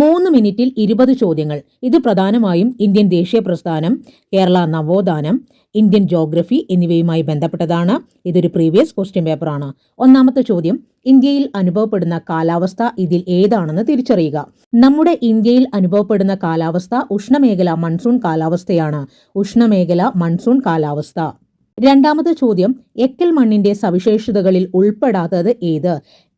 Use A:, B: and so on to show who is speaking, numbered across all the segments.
A: മൂന്ന് മിനിറ്റിൽ ഇരുപത് ചോദ്യങ്ങൾ ഇത് പ്രധാനമായും ഇന്ത്യൻ ദേശീയ പ്രസ്ഥാനം കേരള നവോത്ഥാനം ഇന്ത്യൻ ജോഗ്രഫി എന്നിവയുമായി ബന്ധപ്പെട്ടതാണ് ഇതൊരു പ്രീവിയസ് ക്വസ്റ്റ്യൻ പേപ്പറാണ് ഒന്നാമത്തെ ചോദ്യം ഇന്ത്യയിൽ അനുഭവപ്പെടുന്ന കാലാവസ്ഥ ഇതിൽ ഏതാണെന്ന് തിരിച്ചറിയുക നമ്മുടെ ഇന്ത്യയിൽ അനുഭവപ്പെടുന്ന കാലാവസ്ഥ ഉഷ്ണമേഖല മൺസൂൺ കാലാവസ്ഥയാണ് ഉഷ്ണമേഖല മൺസൂൺ കാലാവസ്ഥ രണ്ടാമത് ചോദ്യം എക്കൽ മണ്ണിന്റെ സവിശേഷതകളിൽ ഉൾപ്പെടാത്തത് ഏത്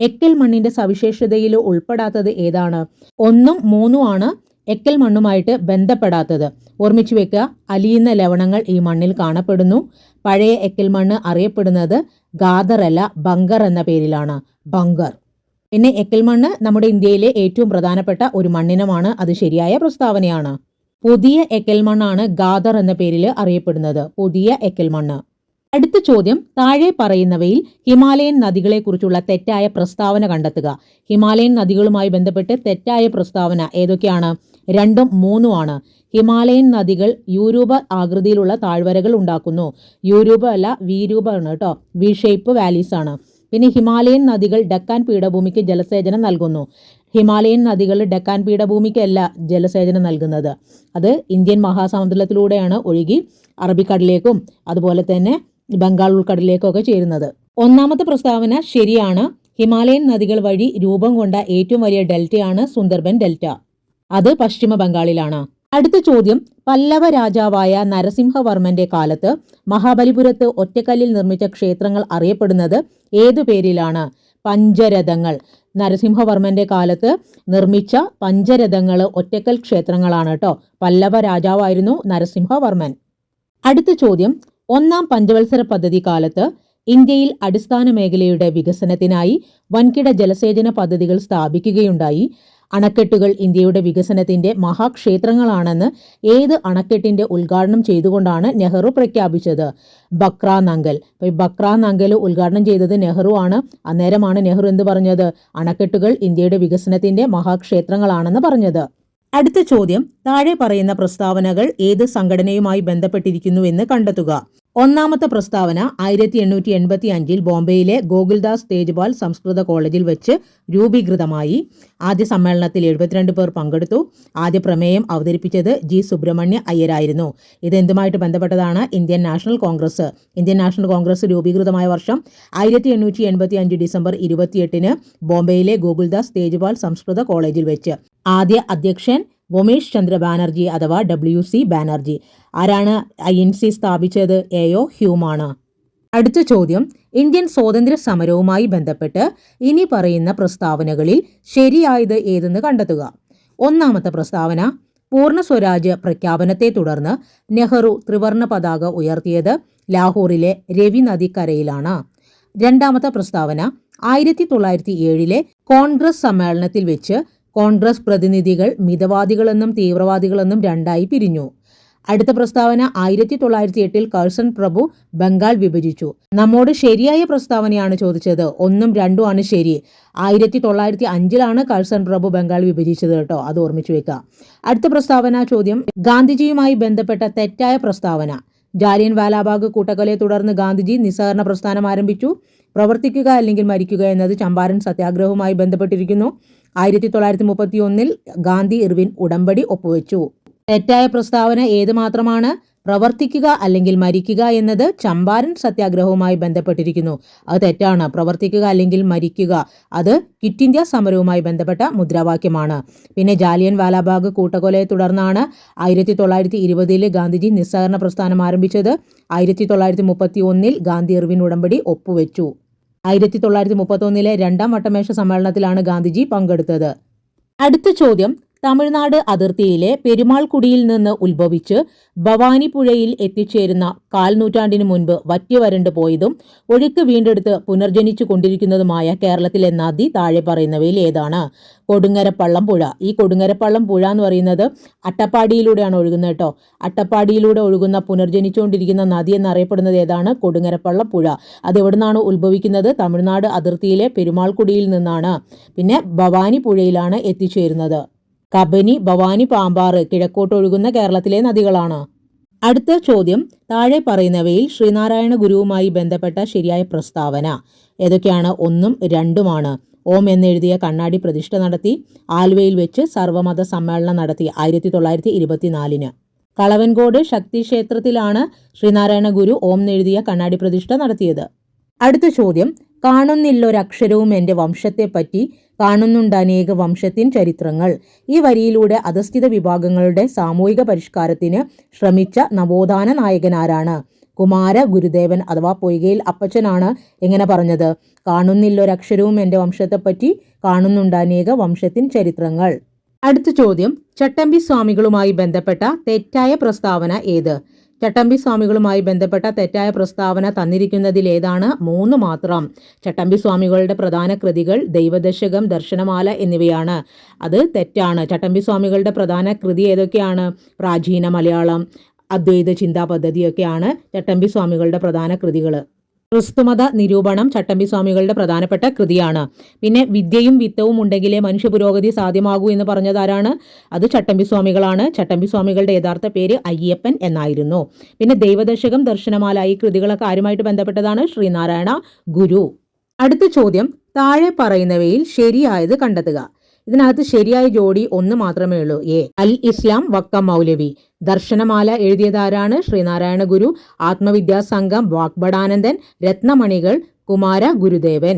A: എക്കൽ മണ്ണിന്റെ സവിശേഷതയിൽ ഉൾപ്പെടാത്തത് ഏതാണ് ഒന്നും മൂന്നും ആണ് എക്കൽ മണ്ണുമായിട്ട് ബന്ധപ്പെടാത്തത് ഓർമ്മിച്ചു വെക്കുക അലിയുന്ന ലവണങ്ങൾ ഈ മണ്ണിൽ കാണപ്പെടുന്നു പഴയ എക്കൽ മണ്ണ് അറിയപ്പെടുന്നത് ഗാദറല്ല ബങ്കർ എന്ന പേരിലാണ് ബങ്കർ പിന്നെ എക്കൽ മണ്ണ് നമ്മുടെ ഇന്ത്യയിലെ ഏറ്റവും പ്രധാനപ്പെട്ട ഒരു മണ്ണിനമാണ് അത് ശരിയായ പ്രസ്താവനയാണ് പുതിയ എക്കൽ മണ്ണാണ് ഗാദർ എന്ന പേരിൽ അറിയപ്പെടുന്നത് പുതിയ എക്കൽ മണ്ണ് അടുത്ത ചോദ്യം താഴെ പറയുന്നവയിൽ ഹിമാലയൻ നദികളെക്കുറിച്ചുള്ള തെറ്റായ പ്രസ്താവന കണ്ടെത്തുക ഹിമാലയൻ നദികളുമായി ബന്ധപ്പെട്ട് തെറ്റായ പ്രസ്താവന ഏതൊക്കെയാണ് രണ്ടും മൂന്നും ആണ് ഹിമാലയൻ നദികൾ യൂരൂപ ആകൃതിയിലുള്ള താഴ്വരകൾ ഉണ്ടാക്കുന്നു യൂരൂപ അല്ല വീരൂപ ആണ് കേട്ടോ വി ഷേപ്പ് വാലീസ് ആണ് പിന്നെ ഹിമാലയൻ നദികൾ ഡക്കാൻ പീഠഭൂമിക്ക് ജലസേചനം നൽകുന്നു ഹിമാലയൻ നദികൾ ഡക്കാൻ പീഠഭൂമിക്കല്ല ജലസേചനം നൽകുന്നത് അത് ഇന്ത്യൻ മഹാസമുദ്രത്തിലൂടെയാണ് ഒഴുകി അറബിക്കടലിലേക്കും അതുപോലെ തന്നെ ബംഗാൾ ഉൾക്കടലിലേക്കൊക്കെ ചേരുന്നത് ഒന്നാമത്തെ പ്രസ്താവന ശരിയാണ് ഹിമാലയൻ നദികൾ വഴി രൂപം കൊണ്ട ഏറ്റവും വലിയ ഡെൽറ്റയാണ് സുന്ദർബൻ ഡെൽറ്റ അത് പശ്ചിമ ബംഗാളിലാണ് അടുത്ത ചോദ്യം പല്ലവ രാജാവായ നരസിംഹവർമ്മന്റെ കാലത്ത് മഹാബലിപുരത്ത് ഒറ്റക്കല്ലിൽ നിർമ്മിച്ച ക്ഷേത്രങ്ങൾ അറിയപ്പെടുന്നത് ഏതു പേരിലാണ് പഞ്ചരഥങ്ങൾ നരസിംഹവർമ്മന്റെ കാലത്ത് നിർമ്മിച്ച പഞ്ചരഥങ്ങൾ ഒറ്റക്കൽ ക്ഷേത്രങ്ങളാണ് കേട്ടോ പല്ലവ രാജാവായിരുന്നു നരസിംഹവർമ്മൻ അടുത്ത ചോദ്യം ഒന്നാം പഞ്ചവത്സര പദ്ധതി കാലത്ത് ഇന്ത്യയിൽ അടിസ്ഥാന മേഖലയുടെ വികസനത്തിനായി വൻകിട ജലസേചന പദ്ധതികൾ സ്ഥാപിക്കുകയുണ്ടായി അണക്കെട്ടുകൾ ഇന്ത്യയുടെ വികസനത്തിന്റെ മഹാക്ഷേത്രങ്ങളാണെന്ന് ഏത് അണക്കെട്ടിന്റെ ഉദ്ഘാടനം ചെയ്തുകൊണ്ടാണ് നെഹ്റു പ്രഖ്യാപിച്ചത് ബക്ര നങ്കൽ ബക്ര നങ്കൽ ഉദ്ഘാടനം ചെയ്തത് നെഹ്റു ആണ് അന്നേരമാണ് നെഹ്റു എന്ത് പറഞ്ഞത് അണക്കെട്ടുകൾ ഇന്ത്യയുടെ വികസനത്തിന്റെ മഹാക്ഷേത്രങ്ങളാണെന്ന് പറഞ്ഞത് അടുത്ത ചോദ്യം താഴെ പറയുന്ന പ്രസ്താവനകൾ ഏത് സംഘടനയുമായി ബന്ധപ്പെട്ടിരിക്കുന്നുവെന്ന് കണ്ടെത്തുക ഒന്നാമത്തെ പ്രസ്താവന ആയിരത്തി എണ്ണൂറ്റി എൺപത്തി അഞ്ചിൽ ബോംബെയിലെ ഗോകുൽദാസ് തേജ്പാൽ സംസ്കൃത കോളേജിൽ വെച്ച് രൂപീകൃതമായി ആദ്യ സമ്മേളനത്തിൽ എഴുപത്തിരണ്ട് പേർ പങ്കെടുത്തു ആദ്യ പ്രമേയം അവതരിപ്പിച്ചത് ജി സുബ്രഹ്മണ്യ അയ്യരായിരുന്നു ഇത് ബന്ധപ്പെട്ടതാണ് Indian National Congress Indian National Congress രൂപീകൃതമായ വർഷം ആയിരത്തി എണ്ണൂറ്റി എൺപത്തി അഞ്ച് ഡിസംബർ ഇരുപത്തിയെട്ടിന് ബോംബെയിലെ ഗോകുൽദാസ് തേജ്പാൽ സംസ്കൃത കോളേജിൽ വെച്ച് ആദ്യ അധ്യക്ഷൻ വൊമേഷ് ചന്ദ്ര ബാനർജി അഥവാ ഡബ്ല്യു സി ബാനർജി ആരാണ് ഐ എൻ സി സ്ഥാപിച്ചത് എയോ ഹ്യൂമാണ് അടുത്ത ചോദ്യം ഇന്ത്യൻ സ്വാതന്ത്ര്യ സമരവുമായി ബന്ധപ്പെട്ട് ഇനി പറയുന്ന പ്രസ്താവനകളിൽ ശരിയായത് ഏതെന്ന് കണ്ടെത്തുക ഒന്നാമത്തെ പ്രസ്താവന പൂർണ്ണ സ്വരാജ് പ്രഖ്യാപനത്തെ തുടർന്ന് നെഹ്റു ത്രിവർണ പതാക ഉയർത്തിയത് ലാഹോറിലെ രവി നദിക്കരയിലാണ് രണ്ടാമത്തെ പ്രസ്താവന ആയിരത്തി തൊള്ളായിരത്തി ഏഴിലെ കോൺഗ്രസ് സമ്മേളനത്തിൽ വെച്ച് കോൺഗ്രസ് പ്രതിനിധികൾ മിതവാദികളെന്നും തീവ്രവാദികളെന്നും രണ്ടായി പിരിഞ്ഞു അടുത്ത പ്രസ്താവന ആയിരത്തി തൊള്ളായിരത്തി എട്ടിൽ കഴ്സൺ പ്രഭു ബംഗാൾ വിഭജിച്ചു നമ്മോട് ശരിയായ പ്രസ്താവനയാണ് ചോദിച്ചത് ഒന്നും രണ്ടും ആണ് ശരി ആയിരത്തി തൊള്ളായിരത്തി അഞ്ചിലാണ് കഴ്സൺ പ്രഭു ബംഗാൾ വിഭജിച്ചത് കേട്ടോ അത് ഓർമ്മിച്ചു വെക്കുക അടുത്ത പ്രസ്താവന ചോദ്യം ഗാന്ധിജിയുമായി ബന്ധപ്പെട്ട തെറ്റായ പ്രസ്താവന ജാലിയൻ വാലാബാഗ് കൂട്ടക്കൊലയെ തുടർന്ന് ഗാന്ധിജി നിസ്സഹകരണ പ്രസ്ഥാനം ആരംഭിച്ചു പ്രവർത്തിക്കുക അല്ലെങ്കിൽ മരിക്കുക എന്നത് ചമ്പാരൻ സത്യാഗ്രഹവുമായി ബന്ധപ്പെട്ടിരിക്കുന്നു ആയിരത്തി തൊള്ളായിരത്തി മുപ്പത്തി ഒന്നിൽ ഗാന്ധി ഇർവിൻ ഉടമ്പടി ഒപ്പുവെച്ചു തെറ്റായ പ്രസ്താവന ഏതുമാത്രമാണ് പ്രവർത്തിക്കുക അല്ലെങ്കിൽ മരിക്കുക എന്നത് ചമ്പാരൻ സത്യാഗ്രഹവുമായി ബന്ധപ്പെട്ടിരിക്കുന്നു അത് തെറ്റാണ് പ്രവർത്തിക്കുക അല്ലെങ്കിൽ മരിക്കുക അത് കിറ്റ് ഇന്ത്യ സമരവുമായി ബന്ധപ്പെട്ട മുദ്രാവാക്യമാണ് പിന്നെ ജാലിയൻ വാലാബാഗ് കൂട്ടക്കൊലയെ തുടർന്നാണ് ആയിരത്തി തൊള്ളായിരത്തി ഇരുപതിൽ ഗാന്ധിജി നിസ്സഹകരണ പ്രസ്ഥാനം ആരംഭിച്ചത് ആയിരത്തി തൊള്ളായിരത്തി മുപ്പത്തി ഒന്നിൽ ഗാന്ധി ഇർവിൻ ഉടമ്പടി ഒപ്പുവെച്ചു ആയിരത്തി തൊള്ളായിരത്തി മുപ്പത്തൊന്നിലെ രണ്ടാം വട്ടമേഷ സമ്മേളനത്തിലാണ് ഗാന്ധിജി പങ്കെടുത്തത് അടുത്ത ചോദ്യം തമിഴ്നാട് അതിർത്തിയിലെ പെരുമാൾകുടിയിൽ നിന്ന് ഉത്ഭവിച്ച് ഭവാനിപ്പുഴയിൽ എത്തിച്ചേരുന്ന കാൽനൂറ്റാണ്ടിനു മുൻപ് വറ്റിവരണ്ടു പോയതും ഒഴുക്ക് വീണ്ടെടുത്ത് പുനർജനിച്ചു കൊണ്ടിരിക്കുന്നതുമായ കേരളത്തിലെ നദി താഴെ പറയുന്നവയിൽ ഏതാണ് കൊടുങ്ങരപ്പള്ളം പുഴ ഈ കൊടുങ്ങരപ്പള്ളം പുഴ എന്ന് പറയുന്നത് അട്ടപ്പാടിയിലൂടെയാണ് ഒഴുകുന്നത് കേട്ടോ അട്ടപ്പാടിയിലൂടെ ഒഴുകുന്ന പുനർജനിച്ചുകൊണ്ടിരിക്കുന്ന നദി എന്നറിയപ്പെടുന്നത് ഏതാണ് കൊടുങ്ങരപ്പള്ളം പുഴ അത് എവിടുന്നാണ് ഉത്ഭവിക്കുന്നത് തമിഴ്നാട് അതിർത്തിയിലെ പെരുമാൾകുടിയിൽ നിന്നാണ് പിന്നെ ഭവാനി പുഴയിലാണ് എത്തിച്ചേരുന്നത് കബനി ഭവാനി പാമ്പാറ് കിഴക്കോട്ടൊഴുകുന്ന കേരളത്തിലെ നദികളാണ് അടുത്ത ചോദ്യം താഴെ പറയുന്നവയിൽ ശ്രീനാരായണ ഗുരുവുമായി ബന്ധപ്പെട്ട ശരിയായ പ്രസ്താവന ഏതൊക്കെയാണ് ഒന്നും രണ്ടുമാണ് ഓം എന്നെഴുതിയ കണ്ണാടി പ്രതിഷ്ഠ നടത്തി ആലുവയിൽ വെച്ച് സർവമത സമ്മേളനം നടത്തി ആയിരത്തി തൊള്ളായിരത്തി ഇരുപത്തിനാലിന് കളവൻകോട് ശക്തി ക്ഷേത്രത്തിലാണ് ശ്രീനാരായണ ഗുരു ഓം എഴുതിയ കണ്ണാടി പ്രതിഷ്ഠ നടത്തിയത് അടുത്ത ചോദ്യം കാണുന്നില്ല ഒരക്ഷരവും എൻ്റെ വംശത്തെപ്പറ്റി കാണുന്നുണ്ട് അനേക വംശത്തിൻ ചരിത്രങ്ങൾ ഈ വരിയിലൂടെ അധസ്ഥിത വിഭാഗങ്ങളുടെ സാമൂഹിക പരിഷ്കാരത്തിന് ശ്രമിച്ച നവോത്ഥാന നായകനാരാണ് കുമാര ഗുരുദേവൻ അഥവാ പൊയ്കയിൽ അപ്പച്ചനാണ് എങ്ങനെ പറഞ്ഞത് ഒരക്ഷരവും എൻ്റെ വംശത്തെപ്പറ്റി കാണുന്നുണ്ട് അനേക വംശത്തിൻ ചരിത്രങ്ങൾ അടുത്ത ചോദ്യം ചട്ടമ്പി സ്വാമികളുമായി ബന്ധപ്പെട്ട തെറ്റായ പ്രസ്താവന ഏത് ചട്ടമ്പി സ്വാമികളുമായി ബന്ധപ്പെട്ട തെറ്റായ പ്രസ്താവന തന്നിരിക്കുന്നതിലേതാണ് മൂന്ന് മാത്രം ചട്ടമ്പി സ്വാമികളുടെ പ്രധാന കൃതികൾ ദൈവദശകം ദർശനമാല എന്നിവയാണ് അത് തെറ്റാണ് ചട്ടമ്പി സ്വാമികളുടെ പ്രധാന കൃതി ഏതൊക്കെയാണ് പ്രാചീന മലയാളം അദ്വൈത ചിന്താ പദ്ധതിയൊക്കെയാണ് ചട്ടമ്പി സ്വാമികളുടെ പ്രധാന കൃതികൾ ക്രിസ്തുമത നിരൂപണം ചട്ടമ്പി സ്വാമികളുടെ പ്രധാനപ്പെട്ട കൃതിയാണ് പിന്നെ വിദ്യയും വിത്തവും ഉണ്ടെങ്കിലേ മനുഷ്യ പുരോഗതി സാധ്യമാകൂ എന്ന് പറഞ്ഞതാരാണ് അത് ചട്ടമ്പി സ്വാമികളാണ് ചട്ടമ്പി സ്വാമികളുടെ യഥാർത്ഥ പേര് അയ്യപ്പൻ എന്നായിരുന്നു പിന്നെ ദൈവദർശകം ദർശനമാല ഈ കൃതികളൊക്കെ ആരുമായിട്ട് ബന്ധപ്പെട്ടതാണ് ശ്രീനാരായണ ഗുരു അടുത്ത ചോദ്യം താഴെ പറയുന്നവയിൽ ശരിയായത് കണ്ടെത്തുക ഇതിനകത്ത് ശരിയായ ജോഡി ഒന്ന് മാത്രമേ ഉള്ളൂ എ അൽ ഇസ്ലാം വക്ക മൗലവി ദർശനമാല എഴുതിയതാരാണ് ശ്രീനാരായണ ഗുരു ആത്മവിദ്യാസംഘം വാക്ബടാനന്ദൻ രത്നമണികൾ കുമാര ഗുരുദേവൻ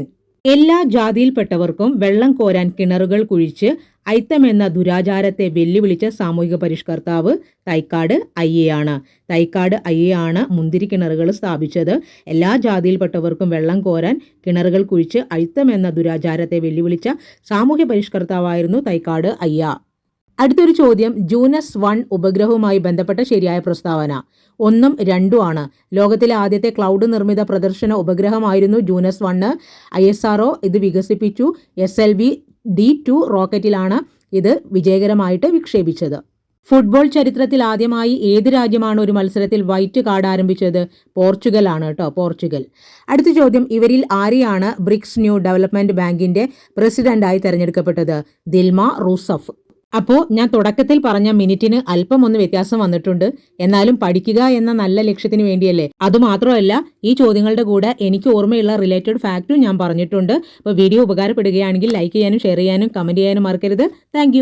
A: എല്ലാ ജാതിയിൽപ്പെട്ടവർക്കും വെള്ളം കോരാൻ കിണറുകൾ കുഴിച്ച് എന്ന ദുരാചാരത്തെ വെല്ലുവിളിച്ച സാമൂഹിക പരിഷ്കർത്താവ് തൈക്കാട് അയ്യയാണ് തൈക്കാട് അയ്യയാണ് മുന്തിരി കിണറുകൾ സ്ഥാപിച്ചത് എല്ലാ ജാതിയിൽപ്പെട്ടവർക്കും വെള്ളം കോരാൻ കിണറുകൾ കുഴിച്ച് എന്ന ദുരാചാരത്തെ വെല്ലുവിളിച്ച സാമൂഹ്യ പരിഷ്കർത്താവായിരുന്നു തൈക്കാട് അയ്യ അടുത്തൊരു ചോദ്യം ജൂനസ് വൺ ഉപഗ്രഹവുമായി ബന്ധപ്പെട്ട ശരിയായ പ്രസ്താവന ഒന്നും രണ്ടും ആണ് ലോകത്തിലെ ആദ്യത്തെ ക്ലൗഡ് നിർമ്മിത പ്രദർശന ഉപഗ്രഹമായിരുന്നു ജൂനസ് വണ്ണ് ഐ എസ് ആർ ഇത് വികസിപ്പിച്ചു S L V D two റോക്കറ്റിലാണ് ഇത് വിജയകരമായിട്ട് വിക്ഷേപിച്ചത് ഫുട്ബോൾ ചരിത്രത്തിൽ ആദ്യമായി ഏത് രാജ്യമാണ് ഒരു മത്സരത്തിൽ വൈറ്റ് കാർഡ് ആരംഭിച്ചത് പോർച്ചുഗൽ ആണ് കേട്ടോ പോർച്ചുഗൽ അടുത്ത ചോദ്യം ഇവരിൽ ആരെയാണ് ബ്രിക്സ് ന്യൂ ഡെവലപ്മെന്റ് ബാങ്കിന്റെ പ്രസിഡന്റായി തെരഞ്ഞെടുക്കപ്പെട്ടത് ദിൽമ റൂസഫ് അപ്പോൾ ഞാൻ തുടക്കത്തിൽ പറഞ്ഞ മിനിറ്റിന് അല്പം ഒന്ന് വ്യത്യാസം വന്നിട്ടുണ്ട് എന്നാലും പഠിക്കുക എന്ന നല്ല ലക്ഷ്യത്തിന് വേണ്ടിയല്ലേ അതുമാത്രമല്ല ഈ ചോദ്യങ്ങളുടെ കൂടെ എനിക്ക് ഓർമ്മയുള്ള റിലേറ്റഡ് ഫാക്റ്റും ഞാൻ പറഞ്ഞിട്ടുണ്ട് അപ്പോൾ വീഡിയോ ഉപകാരപ്പെടുകയാണെങ്കിൽ ലൈക്ക് ചെയ്യാനും ഷെയർ ചെയ്യാനും കമൻറ്റ് ചെയ്യാനും മറക്കരുത് താങ്ക്